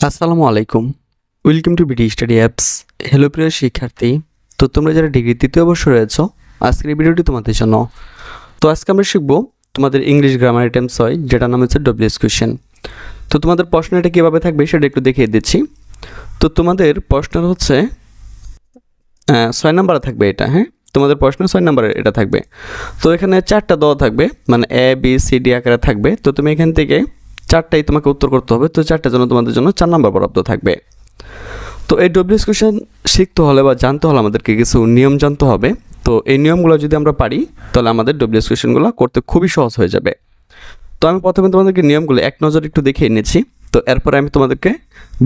আসসালামু আলাইকুম। Welcome to BD study apps hello প্রিয় শিক্ষার্থী। তো তোমরা যারা ডিগ্রি তৃতীয় বর্ষ রয়েছ, আজকের এই ভিডিওটি তোমাদের জন্য। তো আজকে আমরা শিখব তোমাদের ইংলিশ গ্রামার আইটেমস হয় যেটা নাম হচ্ছে ডব্লিউএস কোয়েশ্চেন তো তোমাদের প্রশ্ন এটা কীভাবে থাকবে সেটা একটু দেখিয়ে দিচ্ছি। তো তোমাদের প্রশ্ন হচ্ছে ছয় নাম্বারে থাকবে এটা হ্যাঁ? তোমাদের প্রশ্ন ছয় নাম্বারে এটা থাকবে। তো এখানে চারটা দেওয়া থাকবে মানে এ বি সি ডি আকারে থাকবে। তো তুমি এখান থেকে চারটাই তোমাকে উত্তর করতে হবে, তো চারটার জন্য তোমাদের জন্য চার নাম্বার বরাদ্দ থাকবে। তো এই ডব্লিউএস কোয়েশন শিখতে হলে বা জানতে হলে আমাদেরকে কিছু নিয়ম জানতে হবে। তো এই নিয়মগুলো যদি আমরা পারি, তাহলে আমাদের ডব্লিউএস কোয়েশনগুলো করতে খুবই সহজ হয়ে যাবে। তো আমি প্রথমে তোমাদেরকে নিয়মগুলো এক নজর একটু দেখিয়ে নিয়েছি তো এরপরে আমি তোমাদেরকে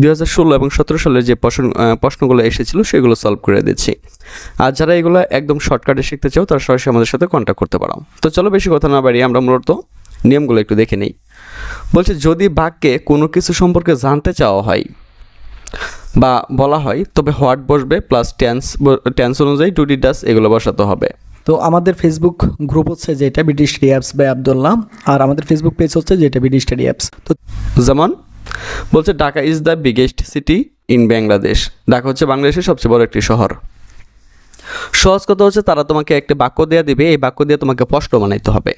দুই হাজার ষোলো এবং সতেরো সালের যে প্রশ্ন প্রশ্নগুলো এসেছিল, সেগুলো সলভ করে দিচ্ছি। আর যারা এগুলো একদম শর্টকাটে শিখতে চাও, তারা সরাসরি আমাদের সাথে কন্ট্যাক্ট করতে পারো। তো চলো বেশি কথা না বাড়িয়ে আমরা মূলত নিয়মগুলো একটু দেখে নিই। বলছে যদি বাক্যে কোনো কিছু সম্পর্কে জানতে চাওয়া হয় বা বলা হয় তবে হোয়াট বসবে প্লাস টেন্স টেন্স অনুযায়ী টু ডি ডাস এগুলো বসাতে হবে। তো আমাদের ফেসবুক গ্রুপ হচ্ছে যেটা BD study apps by Abdullah আর আমাদের ফেসবুক পেজ হচ্ছে যেটা বিডি স্টাডি অ্যাপস। তো যেমন বলছে Dhaka is the biggest city in Bangladesh. Dhaka হচ্ছে বাংলাদেশের সবচেয়ে বড় একটি শহর। সহজ কথা হচ্ছে তারা তোমাকে একটা বাক্য দেওয়া দিবে এই বাক্য দিয়ে তোমাকে প্রশ্ন বানাইতে হবে।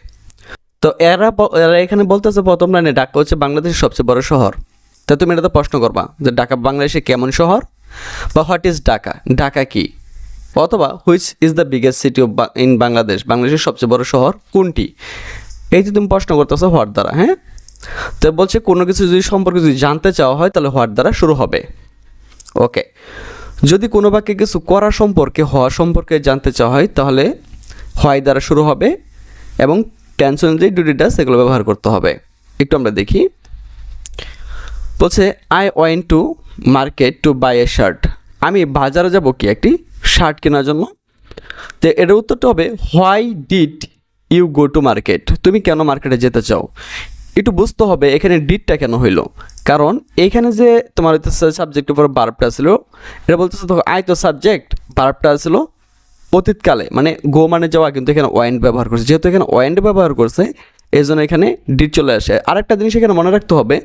তো এরা এরা এখানে বলতেছে, প্রথম লাইনে ঢাকা হচ্ছে বাংলাদেশের সবচেয়ে বড় শহর। তা তুমি এটা তো প্রশ্ন করবা, যে ঢাকা বাংলাদেশে কেমন শহর? বা হোয়াট ইজ ঢাকা? ঢাকা কি? অথবা which is the biggest city of in Bangladesh? বাংলাদেশের সবচেয়ে বড় শহর কোনটি? এই যে তুমি প্রশ্ন করতেছো হোয়াট দ্বারা হ্যাঁ? তো বলছে, কোনো কিছু যদি সম্পর্কে যদি জানতে চাওয়া হয়, তাহলে হোয়াট দ্বারা শুরু হবে। ওকে। যদি কোনো বাক্যে কিছু করা সম্পর্কে, হওয়া সম্পর্কে জানতে চাওয়া হয়, তাহলে হয় দ্বারা শুরু হবে এবং টেন্স অনুযায়ী ডুডিটা সেগুলো ব্যবহার করতে হবে। একটু আমরা দেখি। বলছে I went to market to buy a shirt আমি বাজারে যাব কি একটি শার্ট কেনার জন্য? তো এটার উত্তরটা হবে why did you go to market তুমি কেন মার্কেটে যেতে চাও? একটু বুঝতে হবে এখানে ডিডটা কেন হইল। কারণ এইখানে যে তোমার সাবজেক্টের উপর বার্বটা ছিল, এটা বলতেছে আই তো সাবজেক্ট বার্বটা ছিল অতীতকালে মানে গো মানে যাওয়া কিন্তু এখানে ওয়াইন্ড ব্যবহার করছে। যেহেতু এখানে ওয়াইন্ড ব্যবহার করছে এই জন্য এখানে ডিট চলে আসে। আরেকটা জিনিস এখানে মনে রাখতে হবে,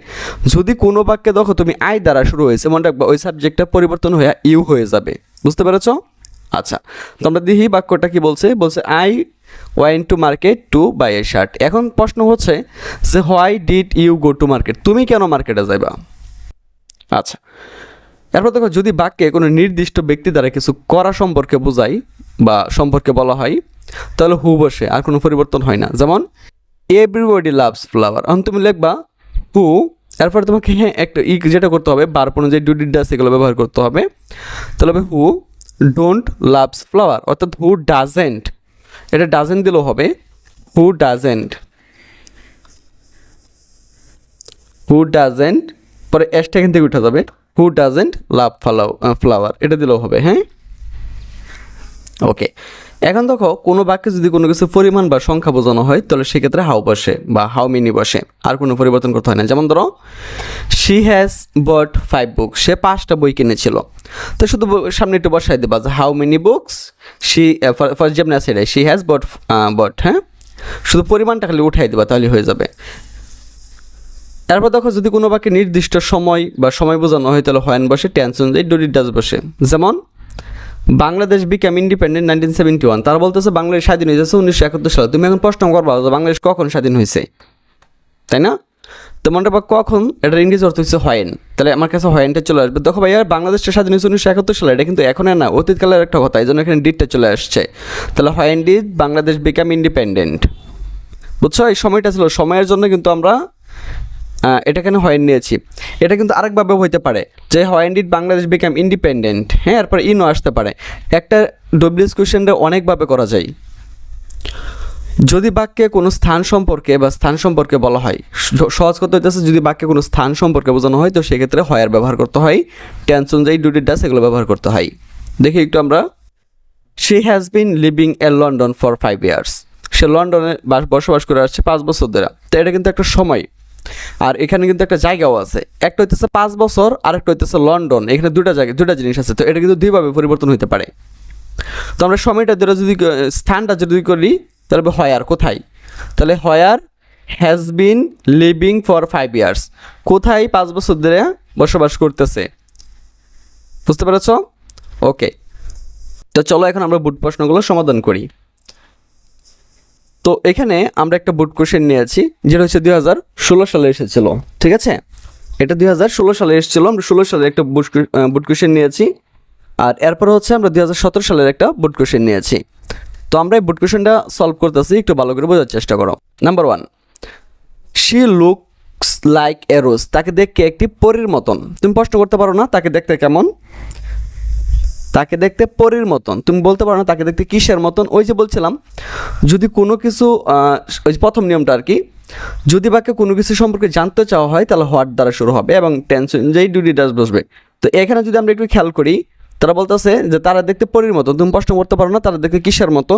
যদি কোনো বাক্যে দেখো তুমি আই দ্বারা শুরু হয়েছে, মনে রাখবা ওই সাবজেক্টটা পরিবর্তন হয়ে ইউ হয়ে যাবে। বুঝতে পেরেছ? আচ্ছা তো আমরা দেখি বাক্যটা কি বলছে। বলছে, I went to market to buy a shirt. এখন প্রশ্ন হচ্ছে যে, why did you go to market? তুমি কেন মার্কেটে যাইবা? আচ্ছা এরপর দেখো, যদি বাক্যে কোনো নির্দিষ্ট ব্যক্তি দ্বারা কিছু করা সম্পর্কে বোঝাই বা সম্পর্কে বলা হয়, তাহলে হু বসে, আর কোনো পরিবর্তন হয় না। যেমন এভরিবডি লাভস ফ্লাওয়ার এখন তুমি লিখবা, হু, এরপর তোমাকে হ্যাঁ একটা ই যেটা করতে হবে বারপ অনুযায়ী ডুডি ডাস এগুলো ব্যবহার করতে হবে। তাহলে হবে হু ডোন্ট লাভস ফ্লাওয়ার অর্থাৎ হু ডাজেন্ট এটা ডাজেন্ট দিলেও হবে, হু ডাজেন্ট হু ডাজেন্ট পরে এসটা এখান থেকে উঠে যাবে, হু ডাজেন্ট লাভ ফ্লাও ফ্লাওয়ার এটা দিলেও হবে হ্যাঁ? ওকে এখন দেখো, কোনো বাক্যে যদি কোনো কিছু পরিমাণ বা সংখ্যা বোঝানো হয়, তাহলে সেক্ষেত্রে হাউ বসে বা হাউ মিনি বসে। আর কোনো পরিবর্তন করতে হয় না। যেমন ধরো she has bought five book সে পাঁচটা বই কিনেছিল। তো শুধু সামনে একটু বসাই দেবা যে how many books she first যেমন আছে শি হ্যাজ বট বট হ্যাঁ? শুধু পরিমাণটা খালি উঠাই দেবা, তাহলে হয়ে যাবে। এরপর দেখো, যদি কোনো বাক্যে নির্দিষ্ট সময় বা সময় বোঝানো হয়, তাহলে হয়ন বসে টেন্স অনুযায়ী ডোরিট ডাজ বসে। যেমন Bangladesh became independent nineteen seventy one তারা বলতেছে, বাংলাদেশ স্বাধীন হয়েছে উনিশশো একাত্তর সালে। তুমি এখন প্রশ্ন করবা বাংলাদেশ কখন স্বাধীন হয়েছে? তাই না? তো মনে রাখবা, কখন? এটার ইংরেজি অর্থ হচ্ছে হয়েন তাহলে আমার কাছে হয়েনটা চলে আসবে। দেখো ভাইয়া, বাংলাদেশটা স্বাধীন হয়েছে উনিশশো একাত্তর সালে। এটা কিন্তু এখন না, অতীতকালের একটা কথা। এই জন্য এখানে ডিটটা চলে আসছে। তাহলে when did Bangladesh become independent বুঝছ? এই সময়টা ছিল, সময়ের জন্য কিন্তু আমরা এটা কেন হয়েন নিয়েছি? এটা কিন্তু আরেকভাবেও হইতে পারে যে when did Bangladesh become independent হ্যাঁ এরপর ইনও আসতে পারে। একটা ডব্লিউএস কোয়েশ্চেনটা অনেকভাবে করা যায়। যদি বাক্যে কোনো স্থান সম্পর্কে বা স্থান সম্পর্কে বলা হয় সহজ কথা হইতেছে যদি বাক্যে কোনো স্থান সম্পর্কে বোঝানো হয়, তো সেক্ষেত্রে হয়ার ব্যবহার করতে হয়। টেন্স অনুযায়ী ডুটি ডাস এগুলো ব্যবহার করতে হয়। দেখি একটু আমরা। She has been living a London for five years সে লন্ডনে বসবাস করে আসছে পাঁচ বছর ধরে। তো এটা কিন্তু একটা সময়। আর এখানে কিন্তু একটা জায়গাও আছে। একটা হইতেছে পাঁচ বছর আর একটা হইতেছে লন্ডন। এখানে দুটা জায়গা দুটা জিনিস আছে। তো এটা কিন্তু দুইভাবে পরিবর্তন হতে পারে। তো আমরা সময়টা ধরে যদি স্থানটা যদি করি, তাহলে হয়ার কোথায়? তাহলে where has been living for five years কোথায় পাঁচ বছর ধরে বসবাস করতেছে? বুঝতে পেরেছ? ওকে তো চলো এখন আমরা বুট প্রশ্নগুলো সমাধান করি। তো এখানে আমরা একটা বুট কোশ্চেন নিয়েছি যেটা হচ্ছে দুই হাজার ষোলো সালে এসেছিল, ঠিক আছে? এটা দুই হাজার ষোলো সালে এসেছিল, আমরা ষোলো সালে একটা বুট বুট কোশ্চেন নিয়েছি, আর এরপর হচ্ছে আমরা দুই হাজার সতেরো সালের একটা বুট কোশ্চেন নিয়েছি। তো আমরা এই বুট কোশ্চেনটা সলভ করতেছি, একটু ভালো করে বোঝার চেষ্টা করো। Number one she looks like a rose তাকে দেখতে একটি পরীর মতন। তুমি প্রশ্ন করতে পারো না, তাকে দেখতে কেমন? তাকে দেখতে পরীর মতন। তুমি বলতে পারো না তাকে দেখতে কিসের মতন। ওই যে বলছিলাম, যদি কোনো কিছু ওই প্রথম নিয়মটা আর কি, যদি বাক্যে কোনো কিছু সম্পর্কে জানতে চাওয়া হয়, তাহলে হোয়াট দ্বারা শুরু হবে এবং টেন্স অনুযায়ী ডুডি ডাস বসবে। তো এখানে যদি আমরা একটু খেয়াল করি, তারা বলতেছে যে তারা দেখতে পরীর মতো। তুমি প্রশ্ন করতে পারো না, তারা দেখতে কিসের মতো।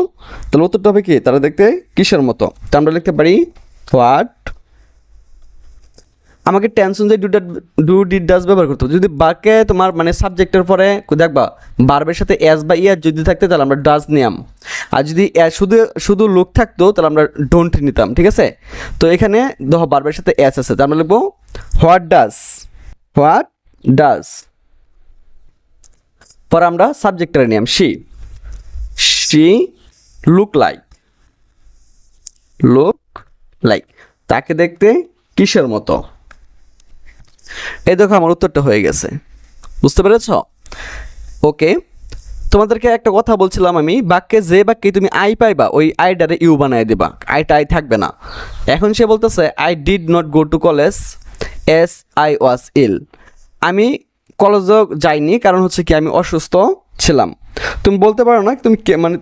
তাহলে উত্তরটা হবে কি? তারা দেখতে কিসের মতো। তো আমরা লিখতে পারি, হোয়াট আমাকে টেনশন যে ডু ডু ডিড ডাস ব্যবহার করতে যদি বাক্যে তোমার মানে সাবজেক্টের পরে দেখবা বার্বের সাথে এস বা ইয়ার যদি থাকতে, তাহলে আমরা ডাজ নিয়াম। আর যদি শুধু শুধু লোক থাকতো, তাহলে আমরা ডোন্ট নিতাম, ঠিক আছে? তো এখানে দেখো বার্বের সাথে এস আছে আমরা লিখব হোয়াট ডাস হোয়াট ডাস পরে আমরা সাবজেক্টের নিয়াম। She she look like look like তাকে দেখতে কিসের মতো? এই দেখো আমার উত্তরটা হয়ে গেছে। বুঝতে পেরেছ? ওকে, তোমাদেরকে একটা কথা বলছিলাম আমি, বাক্যে যে বাক্যে তুমি আই পাইবা, ওই আইডারে ইউ বানায় দিবা। আইটা আই থাকবে না। এখন সে বলতেছে I did not go to college as I was ill আমি কলেজও যাইনি, কারণ হচ্ছে কি আমি অসুস্থ ছিলাম। তুমি বলতে পারো না, তুমি মানে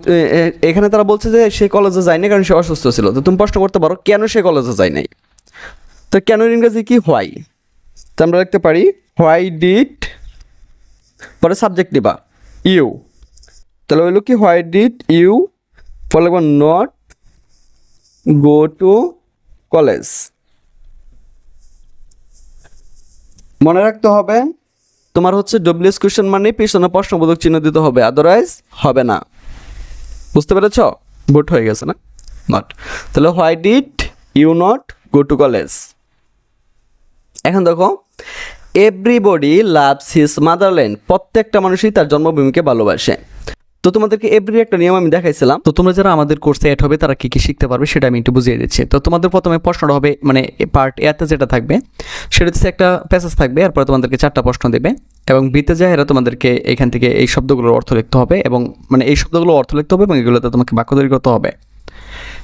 এখানে তারা বলছে যে সে কলেজে যায়নি কারণ সে অসুস্থ ছিল। তো তুমি প্রশ্ন করতে পারো, কেন সে কলেজে যায় নাই? তো কেন ইংরেজি কি হোয়াই তো আমরা লিখতে পারি হোয়াই ডিড পরে সাবজেক্ট নিবা ইউ তাহলে হইল কি হোয়াই ডিড ইউ পরে লিখব নট গো টু কলেজ মনে রাখতে হবে, তোমার হচ্ছে ডব্লিউএস কোয়েশ্চেন মানে পিছনে প্রশ্নবোধক চিহ্ন দিতে হবে আদারওয়াইজ হবে না। বুঝতে পেরেছ? ভোট হয়ে গেছে না? নট তাহলে why did you not go to college এখন দেখো এভরিবডি লাভস হিজ মাদারল্যান্ড প্রত্যেকটা মানুষই তার জন্মভূমিকে ভালোবাসে। তো তোমাদেরকে এভরি একটা নিয়ম আমি দেখাইছিলাম। তো তোমরা যারা আমাদের কোর্সে অ্যাড হবে, তারা কী কী শিখতে পারবে সেটা আমি একটু বুঝিয়ে দিচ্ছি। তো তোমাদের প্রথমে প্রশ্নটা হবে মানে পার্ট এতে যেটা থাকবে, সেটা হচ্ছে একটা প্যাসেজ থাকবে, এরপরে তোমাদেরকে চারটা প্রশ্ন দেবে। এবং বিতে যায় এরা তোমাদেরকে এখান থেকে এই শব্দগুলোর অর্থ লিখতে হবে এবং মানে এই শব্দগুলো অর্থ লিখতে হবে এবং এগুলোতে তোমাকে বাক্য তৈরি করতে হবে।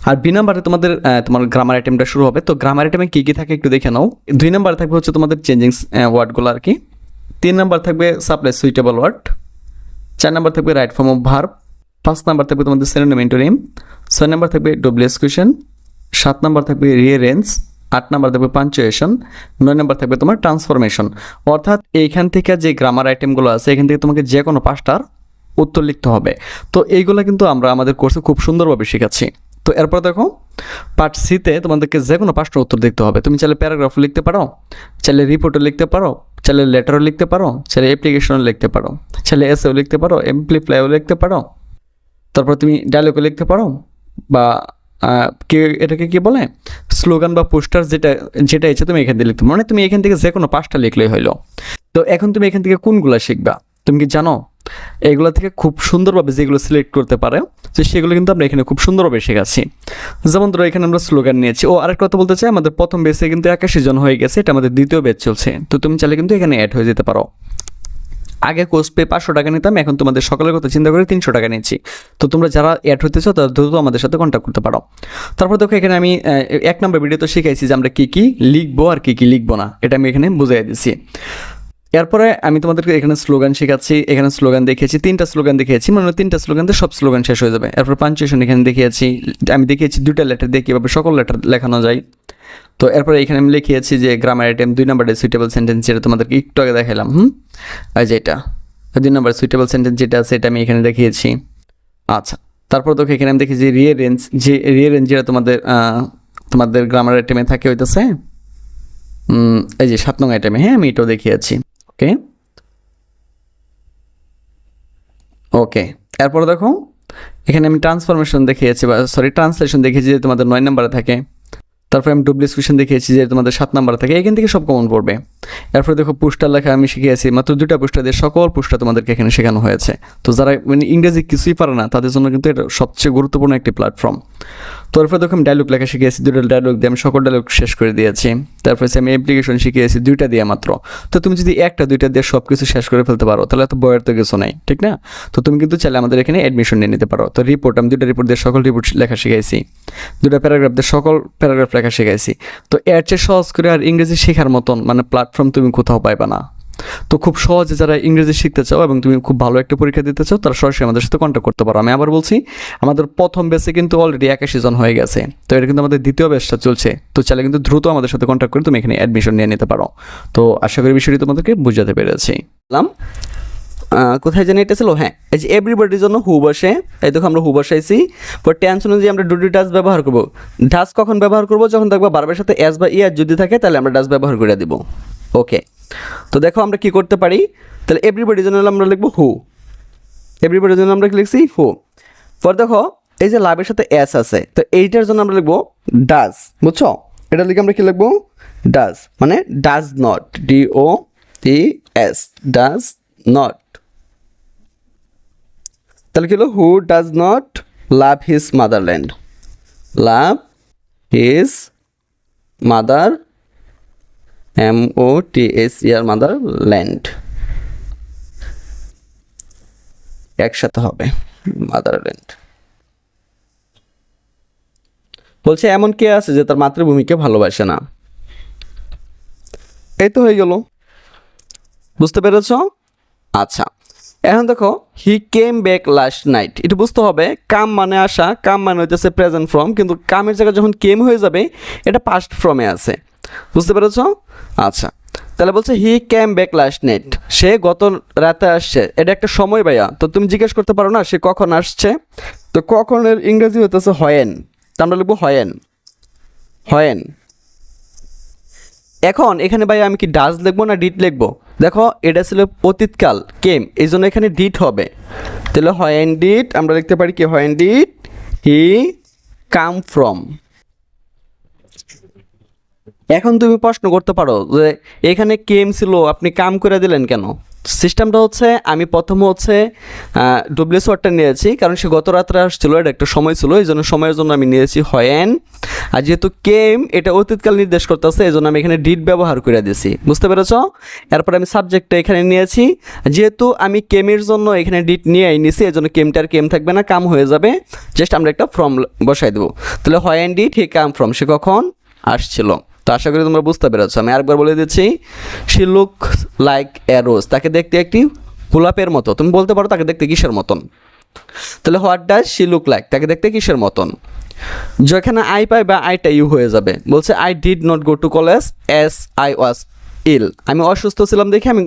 আর দুই নাম্বারে তোমাদের তোমার গ্রামার আইটেমটা শুরু হবে। তো গ্রামার আইটেমে কী কী থাকে একটু দেখে নাও। দুই নাম্বারে থাকবে হচ্ছে তোমাদের চেঞ্জিং ওয়ার্ডগুলো আর কি। তিন নাম্বার থাকবে সাপ্লাই সুইটেবল ওয়ার্ড চার নাম্বার থাকবে রাইট ফর্ম অফ ভার্ব পাঁচ নাম্বার থাকবে তোমাদের সেনোনিম ইন্টোনিম ছয় নাম্বার থাকবে ডব্লিউএস কোয়েশন সাত নাম্বার থাকবে রিয়ারেন্স আট নাম্বার থাকবে পাঞ্চুয়েশন নয় নাম্বার থাকবে তোমার ট্রান্সফরমেশন অর্থাৎ এইখান থেকে যে গ্রামার আইটেমগুলো আছে, এখান থেকে তোমাকে যে কোনো পাঁচটার উত্তর লিখতে হবে। তো এইগুলো কিন্তু আমরা আমাদের কোর্সে খুব সুন্দরভাবে শেখাচ্ছি। তো এরপর দেখো পার্ট সিতে তোমাদেরকে যে কোনো পাঁচটার উত্তর দেখতে হবে। তুমি চাইলে প্যারাগ্রাফ লিখতে পারো, চাইলে রিপোর্টও লিখতে পারো, চাইলে লেটারও লিখতে পারো, চাইলে অ্যাপ্লিকেশনও লিখতে পারো, চাইলে এসেও লিখতে পারো এমপ্লিফ্লাইও লিখতে পারো। তারপর তুমি ডায়লগও লিখতে পারো বা কে এটাকে কি বলে? স্লোগান বা পোস্টার যেটা যেটা ইচ্ছে তুমি এখান থেকে লিখতে। মানে তুমি এখান থেকে যে কোনো পাঁচটা লিখলেই হইল। তো এখন তুমি এখান থেকে কোনগুলো শিখবা? তুমি কি জানো? এগুলো থেকে খুব সুন্দরভাবে যেগুলো সিলেক্ট করতে পারে, তো সেগুলো কিন্তু আমরা এখানে খুব সুন্দরভাবে শেখাচ্ছি যেমন ধরো এখানে আমরা স্লোগান নিয়েছি। ও, আরেকটা কথা বলতে চাই, আমাদের প্রথম বেসে কিন্তু একাশি জন হয়ে গেছে, এটা আমাদের দ্বিতীয় বেচ চলছে। তো তুমি চাইলে কিন্তু এখানে অ্যাড হয়ে যেতে পারো। আগে কোর্স পে পাঁচশো টাকা নিতাম, এখন তোমাদের সকালের কথা চিন্তা করে তিনশো টাকা নিচ্ছি। তো তোমরা যারা অ্যাড হতে চাও, তারা দ্রুত আমাদের সাথে কন্ট্যাক্ট করতে পারো। তারপর দেখো এখানে আমি এক নম্বর ভিডিওতে শিখাইছি যে আমরা কী কী লিখব আর কী কী লিখব না। এটা আমি এখানে বুঝাই দিচ্ছি। এরপরে আমি তোমাদেরকে এখানে স্লোগান শেখাচ্ছি, এখানে স্লোগান দেখিয়েছি, তিনটা স্লোগান দেখিয়েছি মানে তিনটা স্লোগান দিয়ে সব স্লোগান শেষ হয়ে যাবে। এরপর পাঞ্চুয়েশন এখানে দেখিয়েছি, আমি দেখিয়েছি দুইটা লেটার দিয়ে কীভাবে সকল লেটার লেখানো যায়। তো এরপরে এখানে আমি লিখিয়েছি যে গ্রামার আইটেম দুই নম্বরের সুইটেবল সেন্টেন্স যেটা তোমাদেরকে একটু আগে দেখালাম হুম? আর যেটা দুই নম্বর সুইটেবল সেন্টেন্স যেটা আছে এটা আমি এখানে দেখিয়েছি। আচ্ছা তারপর তোকে এখানে আমি দেখি যে রিয়ে রেঞ্জ যে রিয়ে রেঞ্জ যেটা তোমাদের তোমাদের গ্রামার আইটেমে থাকে হইতেছে এই যে সাত নং আইটেমে হ্যাঁ আমি এটাও দেখিয়েছি। ওকে? ওকে, এরপর দেখো, এখানে আমি ট্রান্সফরমেশন দেখিয়েছি বা সরি ট্রান্সলেশন দেখিয়েছি যে তোমাদের নয় নম্বরে থাকে। তারপরে আমি ডুপ্লিকেশন দেখিয়েছি যে তোমাদের সাত নাম্বার থাকে। এখান থেকে সব কমন পড়বে। এরপরে দেখো পুস্টার লেখা আমি শিখিয়েছি, মাত্র দুটা পুস্টার দিয়ে সকল পুস্টার তোমাদেরকে এখানে শেখানো হয়েছে। তো যারা মানে ইংরেজি কিছুই পারে না, তাদের জন্য কিন্তু এটা সবচেয়ে গুরুত্বপূর্ণ একটি প্ল্যাটফর্ম তো এরপরে দেখো আমি ডায়লগ লেখা শিখিয়েছি দুটো ডায়লগ দিয়ে আমি সকল ডায়লগ শেষ করে দিয়েছি। তারপরে আমি অ্যাপ্লিকেশন শিখিয়েছি, দুইটা দিয়ে মাত্র। তো তুমি যদি একটা, দুইটা দিয়ে সব কিছু শেষ করে ফেলতে পারো, তাহলে তো বয়ের তো কিছু নাই, ঠিক না? তো তুমি কিন্তু চাইলে আমাদের এখানে অ্যাডমিশন নিয়ে নিতে পারো। তো রিপোর্ট আমি দুটো রিপোর্ট দিয়ে সকল রিপোর্ট লেখা শিখাইছি। দুটো প্যারাগ্রাফ দিয়ে সকল প্যারাগ্রাফ লেখা শিখাইছি। তো এর চেয়ে সহজ করে আর ইংরেজি শেখার মতন মানে প্ল্যাটফর্ম তুমি কোথাও পাইবা না। তো খুব সহজে যারা ইংরেজি শিখতে চাও এবং তুমি খুব ভালো একটা পরীক্ষা দিতে চাও, তারা সরাসরি আমাদের সাথে কন্ট্যাক্ট করতে পারো। আমি আবার বলছি, আমাদের প্রথম বেসে কিন্তু অলরেডি একাশি জন হয়ে গেছে। তো এটা কিন্তু আমাদের দ্বিতীয় বেসটা চলছে। তো চাইলে কিন্তু দ্রুত আমাদের সাথে কন্ট্যাক্ট করে তুমি এখানে অ্যাডমিশন নিয়ে নিতে পারো। তো আশা করি বিষয়টি তোমাদেরকে বুঝাতে পেরেছি। কোথায় জানি এটা ছিল? হ্যাঁ এই যে এভরিবডির জন্য হু বসে, এই দেখো আমরা হু বসাইছি। পর টেন্স অনুযায়ী আমরা ডুডি ডাস ব্যবহার করব। ডাস কখন ব্যবহার করব? যখন দেখব বারবার সাথে এস বা ইয়ার যদি থাকে, তাহলে আমরা ডাস ব্যবহার করে দিব। ওকে তো দেখো আমরা কি করতে পারি? তাহলে এভরিবডির জন্য আমরা লিখব হু এভরিবডির জন্য আমরা কি লিখছি? হু পর দেখো, এই যে লাভের সাথে এস আছে, তো এইটার জন্য আমরা লিখব ডাজ বুঝছ? এটা লিখে আমরা কি লিখব? ডাজ মানে does not D O T S does not তাহলে কি হলো? Who does not love his motherland love his mother M O T S year mother land একসাথে হবে মাদারল্যান্ড বলছে, এমন কে আছে যে তার মাতৃভূমিকে ভালোবাসে না? এই তো হয়ে গেল। বুঝতে পেরেছ? আচ্ছা এখন দেখো he came back last night এটা বুঝতে হবে, কাম মানে আসা, কাম মানে হইতেছে প্রেজেন্ট ফর্ম কিন্তু কামের জায়গায় যখন কেম হয়ে যাবে, এটা পাস্ট ফর্মে আছে। বুঝতে পেরেছ? আচ্ছা তাহলে বলছে he came back last night সে গত রাতে আসছে। এটা একটা সময় ভাইয়া। তো তুমি জিজ্ঞেস করতে পারো না, সে কখন আসছে? তো কখনের ইংরেজি হইতেছে হয়েন তা আমরা লিখব হয়েন হয়েন এখন এখানে ভাই আমি কি ডাজ লিখব না ডিট লিখব? দেখো, এটা ছিল অতীতকাল কেম এই জন্য এখানে ডিট হবে। তাহলে হয়েন ডিট আমরা লিখতে পারি কি? হয়েন ডিট হি কাম ফ্রম এখন তুমি প্রশ্ন করতে পারো যে এখানে কেম ছিল আপনি কাম করে দিলেন কেন? সিস্টেমটা হচ্ছে আমি প্রথম হচ্ছে ডব্লিউএস ওয়ার্ডটা নিয়েছি, কারণ সে গত রাত্রে আসছিল, এটা একটা সময় ছিল, এই জন্য সময়ের জন্য আমি নিয়েছি হয়েন। আর যেহেতু কেম এটা অতীতকাল নির্দেশ করতেছে, এই জন্য আমি এখানে ডিট ব্যবহার করে দিয়েছি। বুঝতে পেরেছ? এরপর আমি সাবজেক্টটা এখানে নিয়েছি। যেহেতু আমি কেমের জন্য এখানে ডিট নিয়ে নিছি এই জন্য কেমটার কেম থাকবে না, কাম হয়ে যাবে। জাস্ট আমরা একটা ফর্ম বসাই দেবো। তাহলে হয়েন ডিট হি কাম ফ্রম সে কখন আসছিল? তো আশা করি তোমরা বুঝতে পেরেছ। আমি আরেকবার বলে দিচ্ছি she look like a rose তাকে দেখতে একটি গোলাপের মতো। তুমি বলতে পারো তাকে দেখতে কিসের মতন? তাহলে what does she look like তাকে দেখতে কিসের মতন? যেখানে আই পাই বা আইটা ইউ হয়ে যাবে। বলছে I did not go to college as I was ill আমি অসুস্থ ছিলাম দেখে আমি,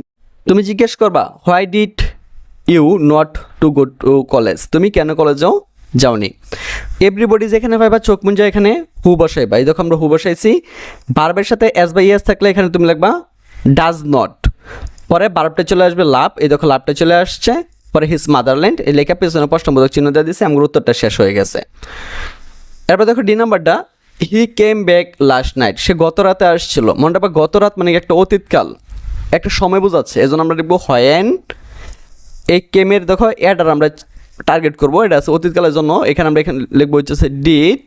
তুমি জিজ্ঞেস করবা why did you not to go to college তুমি কেন কলেজেও যাওনি। এভরিবডি যেখানে পাইবা চোখ মুঞ্জা এখানে হু বসাইবা। এই দেখো আমরা হু বসাইছি। বারবের সাথে এস বাই এস থাকলে এখানে তুমি লিখবা ডাজ নট পরে বারবটা চলে আসবে লাভ এই দেখো লাভটা চলে আসছে। পরে হিস মাদারল্যান্ড এই লেখা পেছনে প্রশ্নবোধক চিহ্ন দিয়ে দিয়েছে আমার উত্তরটা শেষ হয়ে গেছে। এরপর দেখো ডি নাম্বারটা he came back last night সে গত রাতে আসছিল। মনটা বা গত রাত মানে একটা অতীতকাল। একটা সময় বোঝাচ্ছে। এই জন্য আমরা লিখব হয়েন এই কেমের দেখো অ্যাডার আমরা টার্গেট করব, এটা আছে অতীতকালের জন্য। এখানে আমরা এখানে লিখব হচ্ছে ডিট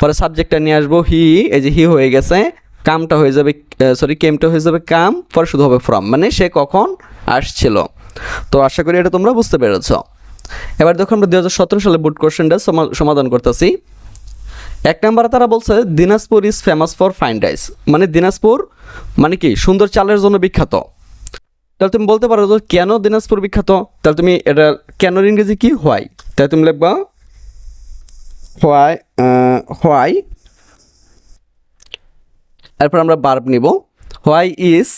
পরে সাবজেক্টটা নিয়ে আসব হি এই যে হি হয়ে গেছে, কামটা হয়ে যাবে সরি কেমটা হয়ে যাবে কাম, পরে শুধু হবে ফ্রম মানে সে কখন আসছিল। তো আশা করি এটা তোমরা বুঝতে পেরেছ। এবার দেখো আমরা দু হাজার সতেরো সালে বুট কোশ্চেনটা সমাধান করতেছি। এক নম্বরে তারা বলছে, Dinajpur is famous for fine rice মানে দিনাজপুর মানে কি, সুন্দর চালের জন্য বিখ্যাত। তাহলে তুমি বলতে পারো কেন দিনাজপুর বিখ্যাত? তাহলে তুমি এটা কেন ইংরেজি কি? হোয়াই। তাহলে তুমি লিখবা, হোয়াই হোয়াই। এরপর আমরা বার্ব নিব। হোয়াই ইজ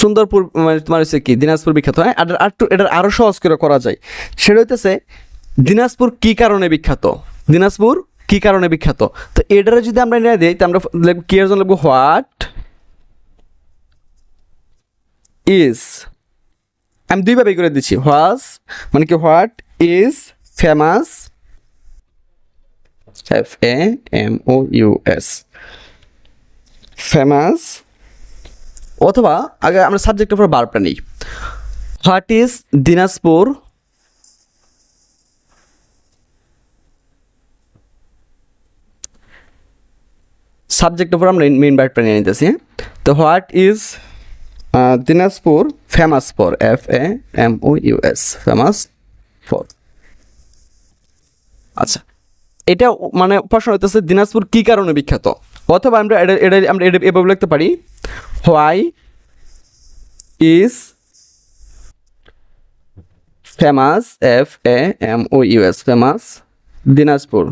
সুন্দরপুর মানে তোমার হচ্ছে কি, দিনাজপুর বিখ্যাত। হয়, আর আর একটু এটার আরও সহজ করে করা যায়। সেটা হইতেছে, দিনাজপুর কি কারণে বিখ্যাত? দিনাজপুর কি কারণে বিখ্যাত? তো এটারে যদি আমরা নিয়ে দিই, তো আমরা লিখব কি এর জন্য লিখব? হোয়াট ইজ আমি দুইভাবে করে দিচ্ছি। হোয়াজ মানে কি what is famous F A M O U S famous অথবা আগে আমরা সাবজেক্টের উপর বারটা নিই। হোয়াট ইজ দিনাজপুর সাবজেক্টের উপর আমরা মেইন বার্ডটা নিয়ে নিতেছি হ্যাঁ? তো what is Dinajpur famous for F A M O U S famous for আচ্ছা এটা মানে প্রশ্ন হইতেছে, দিনাজপুর কি কারণে বিখ্যাত? অথবা আমরা এটা এটা, আমরা এটা এভাবে লিখতে পারি why is famous F A M O U S famous Dinajpur?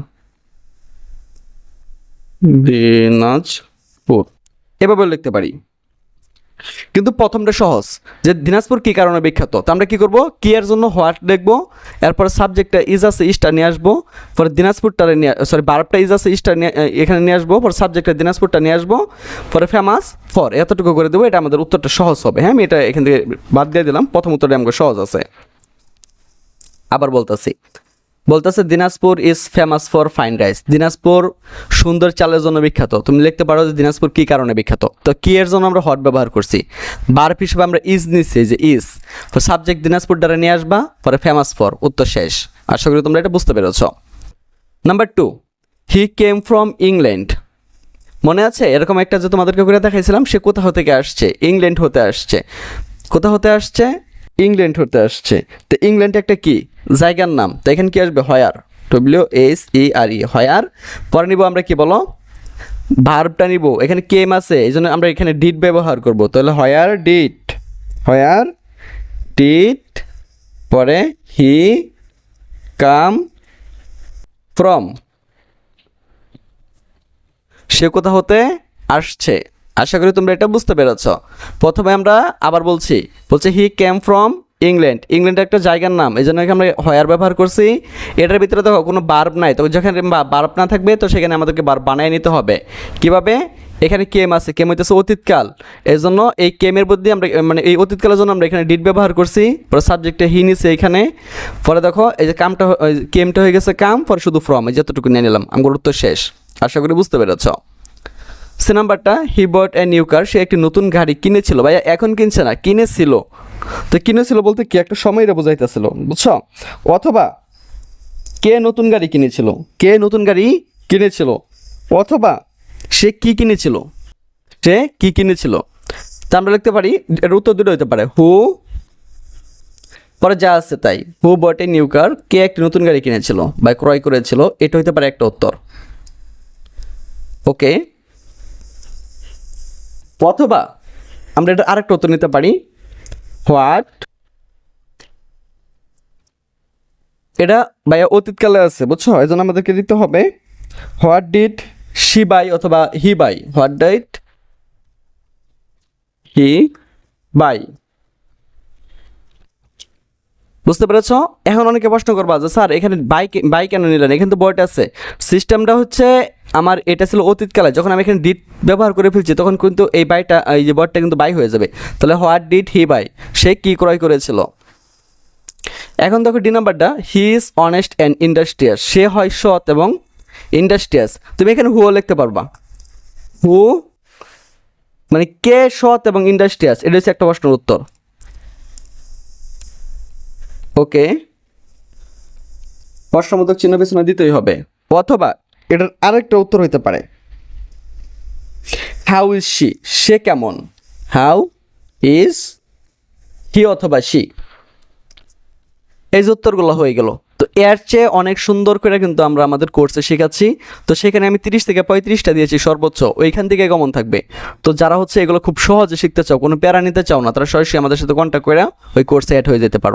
Dinajpur. এভাবে লিখতে পারি। কিন্তু প্রথমটা সহজ, যে দিনাজপুর কি কারণে বিখ্যাত? তো আমরা কি করব? কি এর জন্য হোয়াট দেখব এরপর সাবজেক্টটা ইজ আছে ইস্টা নিয়ে আসব। পরে দিনাজপুরটা নিয়ে সরি বারবটা ইজ আছে ইস্টা নিয়ে এখানে নিয়ে আসব। পরে সাবজেক্টটা দিনাজপুরটা নিয়ে আসব। পরে ফেমাস, ফর, এতটুকু করে দেবো। এটা আমাদের উত্তরটা সহজ হবে। হ্যাঁ আমি এটা এখান থেকে বাদ দিয়ে দিলাম। প্রথম উত্তরটা আমাকে সহজ আছে। আবার বলতেছি। বলতেছে, Dinajpur is famous for fine rice Dinajpur সুন্দর চালের জন্য বিখ্যাত। তুমি লিখতে পারো যে দিনাজপুর কী কারণে বিখ্যাত। তো কি এর জন্য আমরা হট ব্যবহার করছি? বার্ব হিসেবে আমরা ইজ নিচ্ছি যে ইজ তো সাবজেক্ট দিনাজপুর দ্বারা নিয়ে আসবা, পরে ফেমাস ফর উত্তর শেষ। আশা করি তোমরা এটা বুঝতে পেরেছ। Number two he came from England মনে আছে? এরকম একটা যে তোমাদেরকে করে দেখাইছিলাম, সে কোথা থেকে আসছে? ইংল্যান্ড হতে আসছে। কোথা হতে আসছে? ইংল্যান্ড হতে আসছে। তো ইংল্যান্ড একটা কি? জায়গার নাম, তো এখানে কি আসবে? Where. W S E R E where. পরে নিব আমরা কি বলো? ভার্বটা নিব। এখানে কেম আছে, এই জন্য আমরা এখানে ডিট ব্যবহার করব। তাহলে হয়ার ডিট হয়ার ডিট পরে হি কাম ফ্রম সে কোথা হতে আসছে? আশা করি তোমরা এটা বুঝতে পেরেছ। প্রথমে আমরা আবার বলছি, বলছে he came from England. England একটা জায়গার নাম, এই জন্য আমরা হয়ার ব্যবহার করছি। এটার ভিতরে দেখো, কোনো বার্ব নাই। তো যেখানে বার্ব না থাকবে, তো সেখানে আমাদেরকে বার্ব বানিয়ে নিতে হবে। কীভাবে? এখানে কেম আছে। কেম হইতেছে অতীতকাল। এই জন্য এই কেমের মধ্যে আমরা মানে এই অতীতকালের জন্য আমরা এখানে ডিট ব্যবহার করছি। পরে সাবজেক্টে হি নিছে এখানে। পরে দেখো, এই যে কামটা কেমটা হয়ে গেছে কাম, পরে শুধু ফ্রম এই যতটুকু নিয়ে নিলাম, আমার উত্তর শেষ। আশা করি বুঝতে পেরেছ। সে নাম্বারটা হি বট এ নিউ কার সে একটি নতুন গাড়ি কিনেছিল। ভাইয়া, এখন কিনছে না, কিনেছিল। তো কিনেছিল বলতে কি একটা সময় সময়টা বোঝাইতেছিল, বুঝছ? অথবা কে নতুন গাড়ি কিনেছিল? কে নতুন গাড়ি কিনেছিল? অথবা সে কি কিনেছিল? সে কি কিনেছিল? তা আমরা লিখতে পারি, এর উত্তর দুটো হতে পারে। হু পরে যা আছে তাই। হু বট এ নিউ কার কে একটি নতুন গাড়ি কিনেছিল বা ক্রয় করেছিল? এটা হতে পারে একটা উত্তর। ওকে অথবা আমরা এটা আরেকটা উত্তর নিতে পারি। হোয়াট? এটা ভাইয়া অতীতকালে আছে, বুঝছ? এই জন্য আমাদেরকে দিতে হবে। হোয়াট ডিট শি বাই অথবা হি বাই? হোয়াট ডাইট হি বাই? বুঝতে পেরেছ? এখন অনেকে প্রশ্ন করবা যে, স্যার, এখানে বাই বাই কেন নিলেন? এখানে তো বইটা আছে। সিস্টেমটা হচ্ছে আমার এটা ছিল অতীতকালে। যখন আমি এখানে ডিট ব্যবহার করে ফেলছি, তখন কিন্তু এই বাইটা এই যে বটটা কিন্তু বাই হয়ে যাবে। তাহলে হোয়াট ডিড হি বাই সে কি ক্রয় করেছিল? এখন দেখো ডি নাম্বারটা he is honest and industrious সে হয় সৎ এবং ইন্ডাস্ট্রিয়াস তুমি এখানে হুও লিখতে পারবা। হু মানে কে সৎ এবং ইন্ডাস্ট্রিয়াস এটা হচ্ছে একটা প্রশ্নের উত্তর। ওকে। প্রশ্নবোধক চিহ্ন পেছনে দিতেই হবে। অথবা এটার আরেকটা উত্তর হইতে পারে। হাউ ইজ শি সে কেমন? হাউ ইজ হি অথবা শি এই যে উত্তরগুলো হয়ে গেল। তো এর চেয়ে অনেক সুন্দর করে কিন্তু আমরা আমাদের কোর্সে শেখাচ্ছি। তো সেখানে আমি তিরিশ থেকে পঁয়ত্রিশটা দিয়েছি সর্বোচ্চ। ওইখান থেকে কমন থাকবে। তো যারা হচ্ছে এগুলো খুব সহজে শিখতে চাও, কোনো প্যারা নিতে চাও না, তারা সরাসরি আমাদের সাথে কন্ট্যাক্ট করে ওই কোর্সে অ্যাড হয়ে যেতে পারো।